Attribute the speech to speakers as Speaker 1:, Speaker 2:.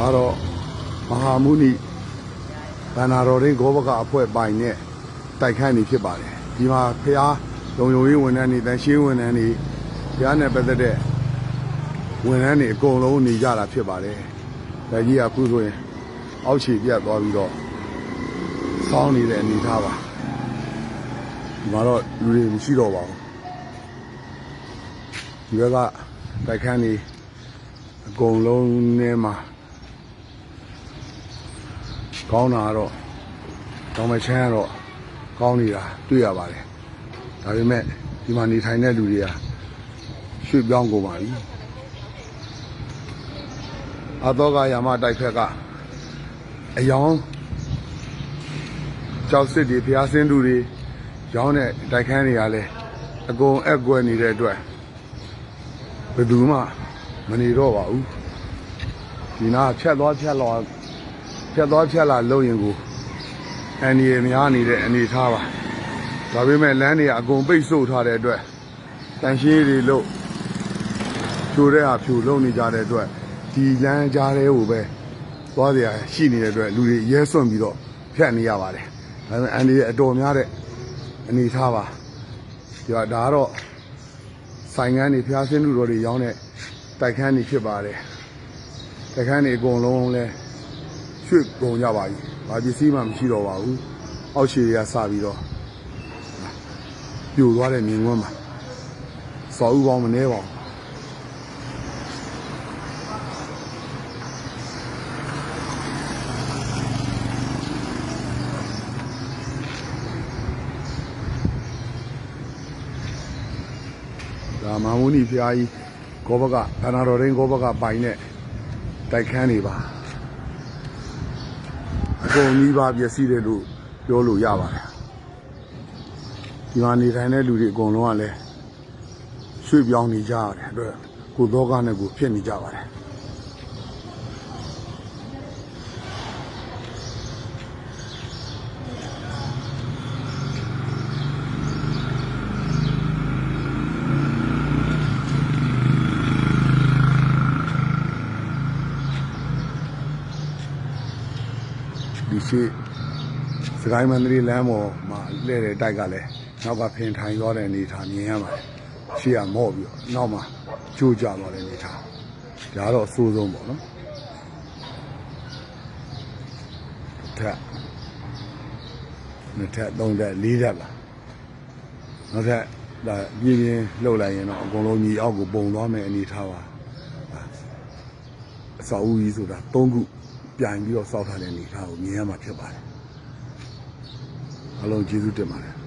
Speaker 1: ဒါတော့မဟာမုနိဗန္နာတော်ရင်းဂောဘကအဖွဲ့ပိုင်နဲ့တိုက်ခန်းနေဖြစ်ပါတယ်ဒီမှာဖះလုံယုံရေးဝန်ထမ်းတွေတန်ရှင်းဝန်ထမ်းတွေဖះနဲ့ပတ်သက်တဲ့ဝန်ထမ်းတွေအကုန်လုံးနေကြတာဖြစ်ပါတယ်ဒါကြီးကအခုဆိုရင်အောက်ခြေပြတ်သွားပြီးတော့စောင်းနေတဲ့အနေထားပါဒီမှာတော့လူတွေမရှိတော့ပါဘူးဒီဘက်ကတိုက်ခန်းနေအကုန်လုံးနဲ့မှာ ကောင်းတာကတော့တောင်မချမ်းကတော့ကောင်းနေတာတွေ့ရပါတယ်ဒါပေမဲ့ဒီမှာနေထိုင်တဲ့လူတွေကရွှေ့ပြောင်းကုန်ပါပြီအတော့ကယာမတိုက်ဖက်ကအယောင်ကြောက်စစ်တွေဖျားစင်းတူတွေရောင်းတဲ့တိုက်ခန်းတွေကလည်းအကုန်အက်ကွယ်နေတဲ့အတွက်ဘယ်သူမှမနေတော့ပါဘူးဒီနာဖြတ်သွားဖြတ်လာ ဖြတ်သွားဖြတ်လာလို့ရင်ကိုအန်ဒီရများနေတဲ့အနေထားပါဒါပေမဲ့လမ်းတွေကအကုန်ပိတ်ဆို့ထားတဲ့အတွက်တန်ရှင်းတွေလို့ဖြိုတဲ့ဟာဖြိုလုံးနေကြတဲ့အတွက်ဒီလမ်းကြားထဲကိုပဲသွားကြရရှိနေတဲ့အတွက်လူတွေရဲစွန့်ပြီးတော့ဖြတ်နေရပါတယ်ဒါပေမဲ့အန်ဒီရအတော်များတဲ့အနေထားပါဒီကဒါကတော့ဆိုင်ကန်းတွေဖျားဆင်းလူတော်တွေရောင်းတဲ့တိုက်ခန်းတွေဖြစ်ပါတယ်တိုက်ခန်းတွေအကုန်လုံးလဲ ရွှေ့ကုန်ကြပါပြီဘာပစ္စည်းမှမရှိတော့ပါဘူးအောက်ခြေတွေကစပြီးတော့ပြိုသွားတဲ့မြင်ကွန်းမှာစော်ဥပေါင်းမနေပါဘူးဒါမာမူနီဖျားကြီးဂောဘကခန္ဓာတော်ရင်းဂောဘကပိုင်တဲ့တိုက်ခန်းတွေပါ အကုန်ကြီးပါပျက်စီးတယ်လို့ပြောလို့ရပါတယ်ဒီမှာနေထိုင်တဲ့လူတွေအကုန်လုံးကလည်းရွှေ့ပြောင်းနေကြရတယ်အတွက်ကိုယ်သောကနဲ့ကိုယ်ဖြစ်နေကြပါတယ် ရှိစကိုင်းမန္တလေးလမ်းပေါ်မှာလဲတဲ့တိုက်ကလည်းနောက်ကဖင်ထိုင်သွားတဲ့အနေထားမြင်ရပါတယ်ရှေ့ကမော့ပြီးတော့နောက်မှာကျိုးကျသွားတဲ့အနေထားဒါကတော့အဆိုးဆုံးပေါ့နော်ထက်နှစ်ထက်သုံးထက်လေးထက်ပါနောက်ထပ်ဒါပြင်းပြင်းလှုပ်လိုက်ရင်တော့အကုန်လုံးညီအောက်ကိုပုံသွားမယ်အနေထားပါအစာဦးကြီးဆိုတာ၃ခု ပြန်ပြီးတော့စောက်ထားတဲ့အနေထားကိုမြင်ရမှာဖြစ်ပါတယ်အလုံးကျေးဇူးတင်ပါတယ်